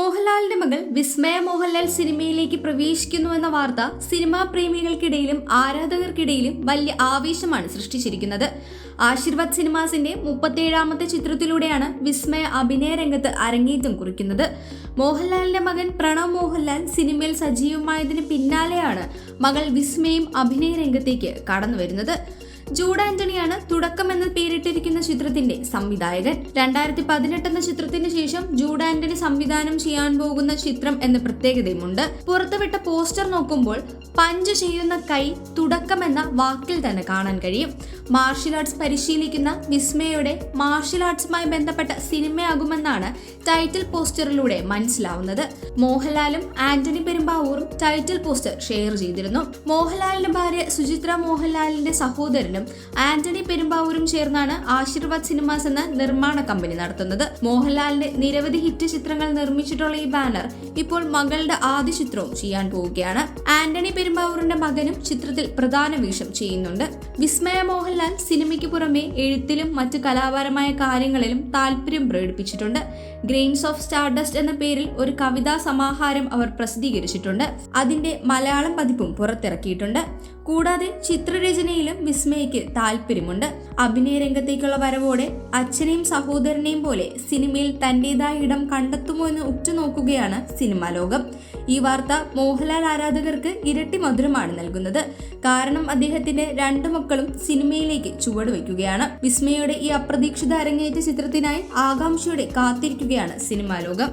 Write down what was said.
മോഹൻലാലിന്റെ മകൾ വിസ്മയ മോഹൻലാൽ സിനിമയിലേക്ക് പ്രവേശിക്കുന്നു എന്ന വാർത്ത സിനിമാ പ്രേമികൾക്കിടയിലും ആരാധകർക്കിടയിലും വലിയ ആവേശമാണ് സൃഷ്ടിച്ചിരിക്കുന്നത്. ആശീർവാദ് സിനിമാസിന്റെ മുപ്പത്തേഴാമത്തെ ചിത്രത്തിലൂടെയാണ് വിസ്മയ അഭിനയ രംഗത്ത് അരങ്ങേറ്റം കുറിക്കുന്നത്. മോഹൻലാലിന്റെ മകൻ പ്രണവ് മോഹൻലാൽ സിനിമയിൽ സജീവമായതിന് പിന്നാലെയാണ് മകൾ വിസ്മയും അഭിനയ രംഗത്തേക്ക് കടന്നു വരുന്നത് ജൂഡ് ആന്റണിയാണ് തുടക്കം എന്ന് പേരിട്ടിരിക്കുന്ന ചിത്രത്തിന്റെ സംവിധായകൻ. രണ്ടായിരത്തി പതിനെട്ട് എന്ന ചിത്രത്തിന് ശേഷം ജൂഡ് ആന്റണി സംവിധാനം ചെയ്യാൻ പോകുന്ന ചിത്രം എന്ന പ്രത്യേകതയുമുണ്ട്. പുറത്തുവിട്ട പോസ്റ്റർ നോക്കുമ്പോൾ പഞ്ച് ചെയ്യുന്ന കൈ തുടക്കം എന്ന വാക്കിൽ തന്നെ കാണാൻ കഴിയും. മാർഷ്യൽ ആർട്സ് പരിശീലിക്കുന്ന വിസ്മയുടെ മാർഷ്യൽ ആർട്സുമായി ബന്ധപ്പെട്ട സിനിമയാകുമെന്നാണ് ടൈറ്റിൽ പോസ്റ്ററിലൂടെ മനസ്സിലാവുന്നത്. മോഹൻലാലും ആന്റണി പെരുമ്പാവൂറും ടൈറ്റിൽ പോസ്റ്റർ ഷെയർ ചെയ്തിരുന്നു. മോഹൻലാലിന്റെ ഭാര്യ സുചിത്ര മോഹൻലാലിന്റെ സഹോദരനും ആന്റണി പെരുമ്പാവൂരും ചേർന്നാണ് ആശീർവാദ് സിനിമാസ് എന്ന നിർമ്മാണ കമ്പനി നടത്തുന്നത്. മോഹൻലാലിന്റെ നിരവധി ഹിറ്റ് ചിത്രങ്ങൾ നിർമ്മിച്ചിട്ടുള്ള ഈ ബാനർ ഇപ്പോൾ മകളുടെ ആദ്യ ചിത്രവും ചെയ്യാൻ പോവുകയാണ്. ആന്റണി പെരുമ്പാവൂരിന്റെ മകനും ചിത്രത്തിൽ പ്രധാന വേഷം ചെയ്യുന്നുണ്ട്. വിസ്മയ മോഹൻലാൽ സിനിമയ്ക്ക് പുറമെ എഴുത്തിലും മറ്റ് കലാപരമായ കാര്യങ്ങളിലും താല്പര്യം പ്രകടിപ്പിച്ചിട്ടുണ്ട്. ഗ്രെയിൻസ് ഓഫ് സ്റ്റാർഡസ്റ്റ് എന്ന പേരിൽ ഒരു കവിതാ സമാഹാരം അവർ പ്രസിദ്ധീകരിച്ചിട്ടുണ്ട്. അതിന്റെ മലയാളം പതിപ്പും പുറത്തിറക്കിയിട്ടുണ്ട്. കൂടാതെ ചിത്രരചനയിലും വിസ്മയയ്ക്ക് താല്പര്യമുണ്ട്. അഭിനയ രംഗത്തേക്കുള്ള വരവോടെ അച്ഛനെയും സഹോദരനെയും പോലെ സിനിമയിൽ തന്റേതായ ഇടം കണ്ടെത്തുമോ എന്ന് ഉറ്റുനോക്കുകയാണ് സിനിമാ ലോകം. ഈ വാർത്ത മോഹൻലാൽ ആരാധകർക്ക് ഇരട്ടി മധുരമാണ് നൽകുന്നത്. കാരണം അദ്ദേഹത്തിന്റെ രണ്ട് മക്കളും സിനിമയിലേക്ക് ചുവടുവെക്കുകയാണ് വിസ്മയുടെ ഈ അപ്രതീക്ഷിത അരങ്ങേറ്റ ചിത്രത്തിനായി ആകാംക്ഷയോടെ കാത്തിരിക്കുകയാണ് സിനിമാ ലോകം.